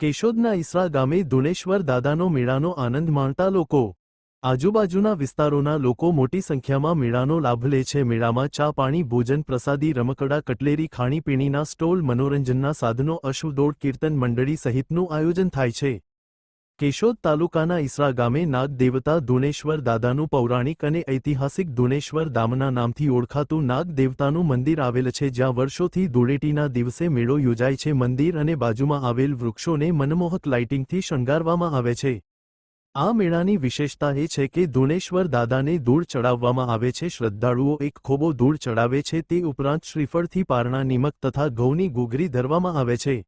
કેશોદના ઈસરા ગામે ધુણેશ્વર દાદાનો મેળાનો આનંદ માણતા લોકો. આજુબાજુના વિસ્તારોના લોકો મોટી સંખ્યામાં મેળાનો લાભ લે છે. મેળામાં ચા પાણી, ભોજન પ્રસાદી, રમકડા, કટલેરી, ખાણીપીણીના સ્ટોલ, મનોરંજનના સાધનો, અશ્વદોડ કીર્તન મંડળી સહિતનું આયોજન થાય છે. કેશોદ તાલુકાના ઈસરા ગામે નાગ દેવતા ધુણેશ્વર દાદાનું પૌરાણિક અને ઐતિહાસિક ધુણેશ્વર દામના નામથી ઓળખાતું નાગ દેવતાનું મંદિર આવેલ છે, જ્યાં વર્ષોથી ધૂળેટીના દિવસે મેળો યોજાય છે. મંદિર અને બાજુમાં આવેલ વૃક્ષોને મનમોહક લાઇટિંગથી શણગારવામાં આવે છે. આ મેળાની વિશેષતા એ છે કે ધુણેશ્વર દાદાને ધૂળ ચડાવવામાં આવે છે. શ્રદ્ધાળુઓ એક ખોબો ધૂળ ચડાવે છે, તે ઉપરાંત શ્રીફળથી પારણા, નિમક તથા ઘઉંની ગુગરી ધરવામાં આવે છે.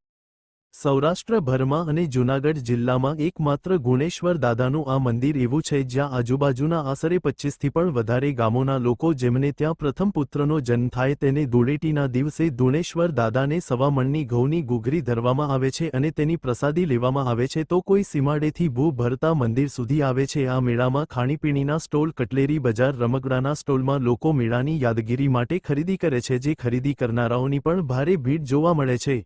સૌરાષ્ટ્રભરમાં અને જૂનાગઢ જિલ્લામાં એકમાત્ર ગુણેશ્વર દાદાનું આ મંદિર એવું છે જ્યાં આજુબાજુના આશરે પચ્ચીસથી પણ વધારે ગામોના લોકો જેમને ત્યાં પ્રથમ પુત્રનો જન્મ થાય તેને ધૂળેટીના દિવસે ધૂણેશ્વર દાદાને સવા મણની ઘઉંની ગુગરી ધરવામાં આવે છે અને તેની પ્રસાદી લેવામાં આવે છે તો કોઈ સીમાડેથી ભૂ ભરતા મંદિર સુધી આવે છે. આ મેળામાં ખાણીપીણીના સ્ટોલ, કટલેરી બજાર, રમકડાના સ્ટોલમાં લોકો મેળાની યાદગીરી માટે ખરીદી કરે છે જે ખરીદી કરનારાઓની પણ ભારે ભીડ જોવા મળે છે.